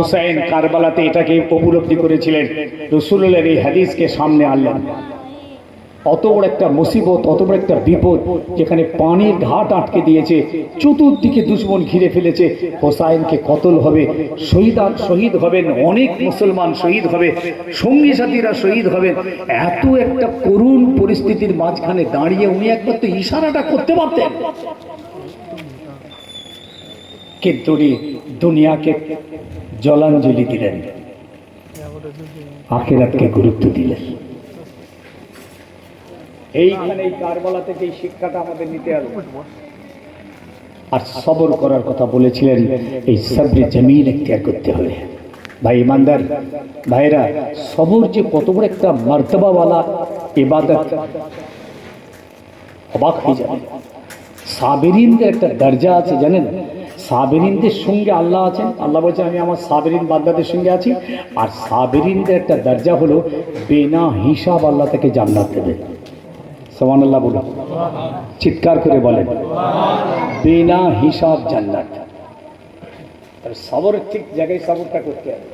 হুসাইন কারবালাতে এটাকে উপলব্ধি করেছিলেন। রসুলের এই হাদিসকে সামনে আনলেন। অত বড় একটা মুসিবত, অত বড় একটা বিপদ যেখানে পানির ঘাট আটকে দিয়েছে, চতুর্দিকে দুশ্মন ঘিরে ফেলেছে। হোসাইনকে কতল হবে, শহীদ শহীদ হবেন, অনেক মুসলমান শহীদ হবে, সঙ্গী সাথীরা শহীদ হবেন। এত একটা করুণ পরিস্থিতির মাঝখানে দাঁড়িয়ে উনি একবার তো ইশারাটা করতে পারতেন। কিন্তু দুনিয়াকে জলাঞ্জলি দিলেন। আখেরাতকে গুরুত্ব দিলেন। এইখানে এই কারবালা থেকে এই শিক্ষাটা আমাদের নিতে হবে। আর সবর করার কথা বলেছিলেন এই সবরে জমিন এখতিয়ার করতে হবে ভাই ইমানদার ভাইরা সবর যে কত বড় একটা মর্তবাওয়ালা ইবাদত। অবাক হয়ে যাবে সাবেরিনদের একটা দরজা আছে, জানেন? সাবেরিনদের সঙ্গে আল্লাহ আছেন। আল্লাহ বলছেন, আমি আমার সাবেরিন বান্দাদের সঙ্গে আছি। আর সাবেরিনদের একটা দরজা হলো, বেনা হিসাব আল্লাহ তাকে জান্নাত দেবে। সমান আল্লাহ বলুন। চিৎকার করে বলেন, বেনা হিসাব জান্নাত। সবর ঠিক জায়গায় সবরটা করতে হবে।